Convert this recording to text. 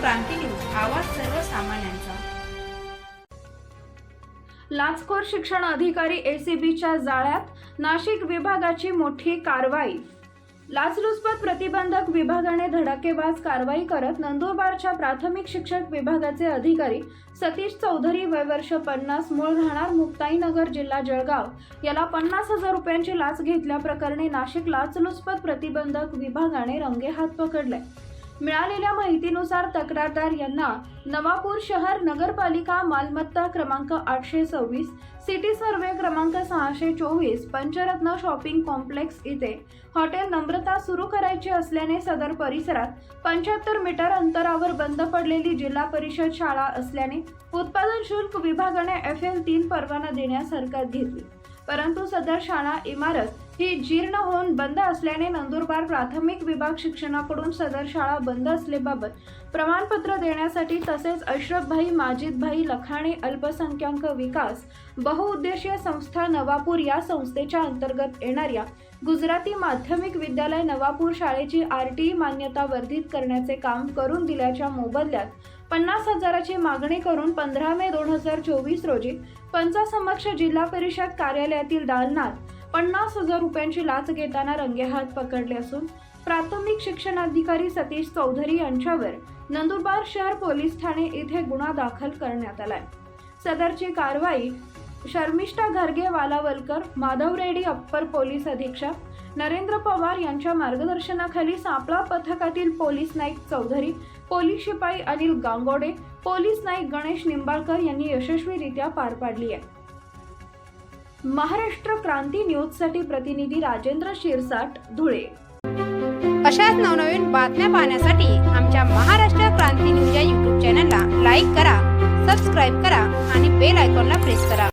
क्रांती news आवाज सर्वसामान्यांचा. लाचखोर शिक्षण अधिकारी एसीबीच्या जाळ्यात नाशिक विभागाची मोठी कारवाई. लाचलुचपत प्रतिबंधक विभागाने धडाकेबाज कारवाई करत नंदुरबारच्या प्राथमिक शिक्षक विभागाचे अधिकारी सतीश चौधरी वय वर्ष पन्नास मूळ राहणार मुक्ताईनगर जिल्हा जळगाव. याला पन्नास हजार रुपयांची लाच घेतल्याप्रकरणी नाशिक लाचलुचपत प्रतिबंधक विभागाने रंगेहात पकडले. मिळालेल्या माहितीनुसार तक्रारदार यांना नवापूर शहर नगरपालिका मालमत्ता क्रमांक आठशे सव्वीस सिटी सर्वे क्रमांक सहाशे चोवीस पंचरत्न शॉपिंग कॉम्प्लेक्स इथे हॉटेल नम्रता सुरू करायची असल्याने सदर परिसरात पंच्याहत्तर मीटर अंतरावर बंद पडलेली जिल्हा परिषद शाळा असल्याने उत्पादन शुल्क विभागाने एफ एल तीन परवाना देण्यास हरकत घेतली. परंतु सदर शाळा इमारत ही जीर्ण होऊन बंद असल्याने नंदुरबार प्राथमिक विभाग शिक्षणाकडून सदर शाळा बंद असल्याबाबत प्रमाणपत्र देण्यासाठी तसेच अशरफभाई माजिदभाई लखाणे अल्पसंख्याक विकास बहुउद्देशीय संस्था नवापूर या संस्थेच्या अंतर्गत येणाऱ्या गुजराती माध्यमिक विद्यालय नवापूर शाळेची आर टी मान्यता वर्धित करण्याचे काम करून दिल्याच्या मोबदल्यात पन्नास हजाराची मागणी करून पंधरा मे दोन हजार चोवीस रोजी पंचासमक्ष जिल्हा परिषद कार्यालयातील दालनात पन्नास हजार रुपयांची लाच घेताना रंगेहात पकडले असून प्राथमिक शिक्षणाधिकारी सतीश चौधरी यांच्यावर नंदुरबार शहर पोलीस ठाणे येथे गुन्हा दाखल करण्यात आलाय. सदरची कारवाई शर्मिष्ठा घरगे वालावलकर माधव रेड्डी अप्पर पोलीस अधीक्षक नरेंद्र पवार यांच्या मार्गदर्शनाखाली सापळा पथकातील पोलीस नाईक चौधरी पोलीस शिपाई अनिल गांगोडे पोलीस नाईक गणेश निंबाळकर यांनी यशस्वीरित्या पार पाडली आहे. महाराष्ट्र क्रांती न्यूजसाठी प्रतिनिधी राजेंद्र शिरसाट धुळे. अशाच नवनवीन बातम्या पाहण्यासाठी आमच्या महाराष्ट्र क्रांती न्यूज या यूट्यूब चॅनलला लाईक करा सबस्क्राईब करा आणि बेल आयकॉनला प्रेस करा.